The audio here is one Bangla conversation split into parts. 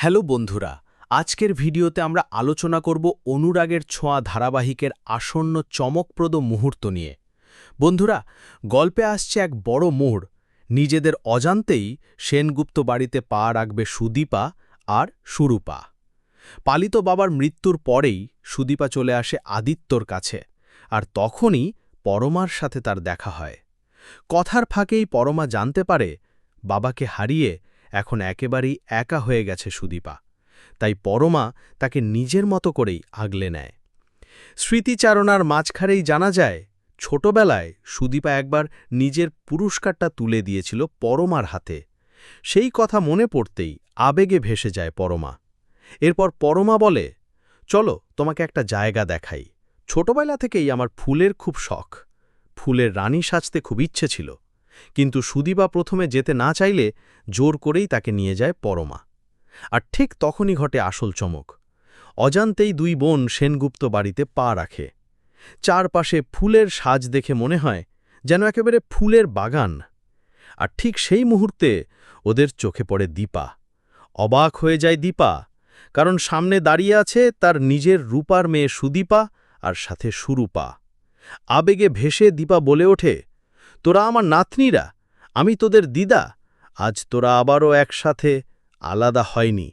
হ্যালো বন্ধুরা, আজকের ভিডিওতে আমরা আলোচনা করব অনুরাগের ছোঁয়া ধারাবাহিকের আসন্ন চমকপ্রদ মুহূর্ত নিয়ে। বন্ধুরা, গল্পে আসছে এক বড় মোড়। নিজেদের অজান্তেই সেনগুপ্ত বাড়িতে পা রাখবে সুদীপা আর সুরূপা। পালিত বাবার মৃত্যুর পরেই সুদীপা চলে আসে আদিত্যর কাছে আর তখনই পরমার সাথে তার দেখা হয়। কথার ফাঁকেই পরমা জানতে পারে, বাবাকে হারিয়ে এখন একেবারেই একা হয়ে গেছে সুদীপা। তাই পরমা তাকে নিজের মতো করেই আগলে নেয়। স্মৃতিচারণার মাঝখারেই জানা যায়, ছোটবেলায় সুদীপা একবার নিজের পুরস্কারটা তুলে দিয়েছিল পরমার হাতে। সেই কথা মনে পড়তেই আবেগে ভেসে যায় পরমা। এরপর পরমা বলে, চলো, তোমাকে একটা জায়গা দেখাই। ছোটবেলা থেকেই আমার ফুলের খুব শখ। ফুলের রানী সাজতে খুব ইচ্ছে ছিল। কিন্তু সুদীপা প্রথমে যেতে না চাইলে জোর করেই তাকে নিয়ে যায় পরমা। আর ঠিক তখনই ঘটে আসল চমক। অজান্তেই দুই বোন সেনগুপ্ত বাড়িতে পা রাখে। চারপাশে ফুলের সাজ দেখে মনে হয় যেন একেবারে ফুলের বাগান। আর ঠিক সেই মুহূর্তে ওদের চোখে পড়ে দীপা। অবাক হয়ে যায় দীপা, কারণ সামনে দাঁড়িয়ে আছে তার নিজের রূপার মেয়ে সুদীপা আর সাথে সুরূপা। আবেগে ভেসে দীপা বলে ওঠে তোরা আমার নাতনিরা, আমি তোদের দিদা, আজ তোরা আবারও একসাথে আলাদা হয়নি।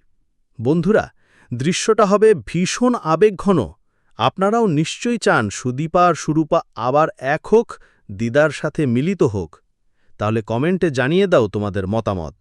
বন্ধুরা, দৃশ্যটা হবে ভীষণ আবেগঘন। আপনারাও নিশ্চয়ই চান সুদীপা আর সুরূপা আবার এক হোক, দিদার সাথে মিলিত হোক। তাহলে কমেন্টে জানিয়ে দাও তোমাদের মতামত।